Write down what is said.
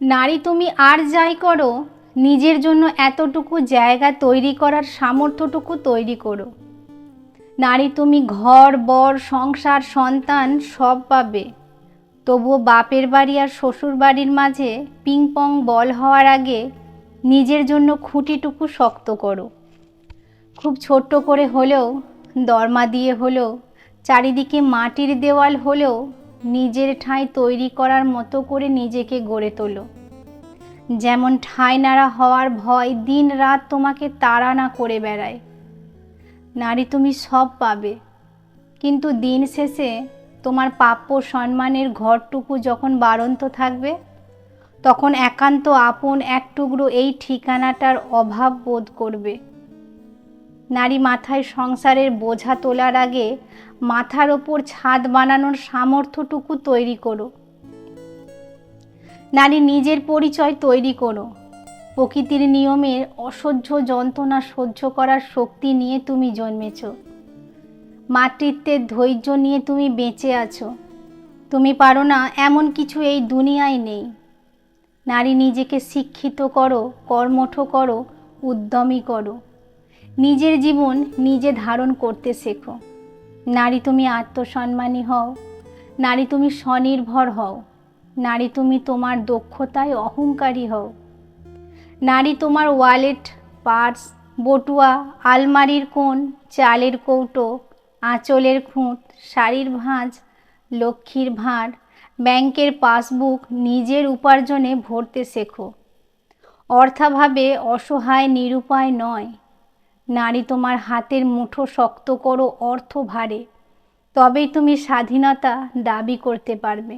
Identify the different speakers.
Speaker 1: নারী তুমি আর যাই করো, নিজের জন্য এতটুকু জায়গা তৈরি করার সামর্থ্যটুকু তৈরি করো। নারী তুমি ঘর, বর, সংসার, সন্তান সব পাবে। তবুও বাপের বাড়ি আর শ্বশুর বাড়ির মাঝে পিং পং বল হওয়ার আগে নিজের জন্য খুঁটিটুকু শক্ত করো। খুব ছোট্ট করে হলেও, দরমা দিয়ে হলেও, চারিদিকে মাটির দেওয়াল হলেও নিজের ঠাঁই তৈরি করার মতো করে নিজেকে গড়ে তোলো। যেমন ঠাঁই নাড়া হওয়ার ভয় দিন রাত তোমাকে তাড়া না করে বেড়ায়। নারী তুমি সব পাবে। কিন্তু দিন শেষে তোমার প্রাপ্য সম্মানের ঘরটুকু যখন বাড়ন্ত থাকবে, তখন একান্ত আপন এক টুকরো এই ঠিকানাটার অভাব বোধ করবে। নারী মাথায় সংসারের বোঝা তোলার আগে মাথার ওপর ছাদ বানানোর সামর্থ্যটুকু তৈরি করো। নারী নিজের পরিচয় তৈরি করো। প্রকৃতির নিয়মের অসহ্য যন্ত্রণা সহ্য করার শক্তি নিয়ে তুমি জন্মেছ। মাতৃত্বের ধৈর্য নিয়ে তুমি বেঁচে আছো। তুমি পারো না এমন কিছু এই দুনিয়ায় নেই। নারী নিজেকে শিক্ষিত করো, কর্মঠ করো, উদ্যমী করো। নিজের জীবন নিজে ধারণ করতে শেখো। নারী তুমি আত্মসম্মানী হও, নারী তুমি স্বনির্ভর হও, নারী তুমি তোমার দক্ষতায় অহংকারী হও। নারী তোমার ওয়ালেট, পার্স, বটুয়া, আলমারির কোণ, চালের কৌটো আঁচলের খুঁত, শাড়ির ভাঁজ, লক্ষ্মীর ভাঁড়, ব্যাংকের পাসবুক নিজের উপার্জনে ভরতে শেখো। অর্থাভাবে অসহায় নিরুপায় নয়। নারী তোমার হাতের মুঠো শক্ত করো অর্থ ভারে। তবেই তুমি স্বাধীনতা দাবি করতে পারবে।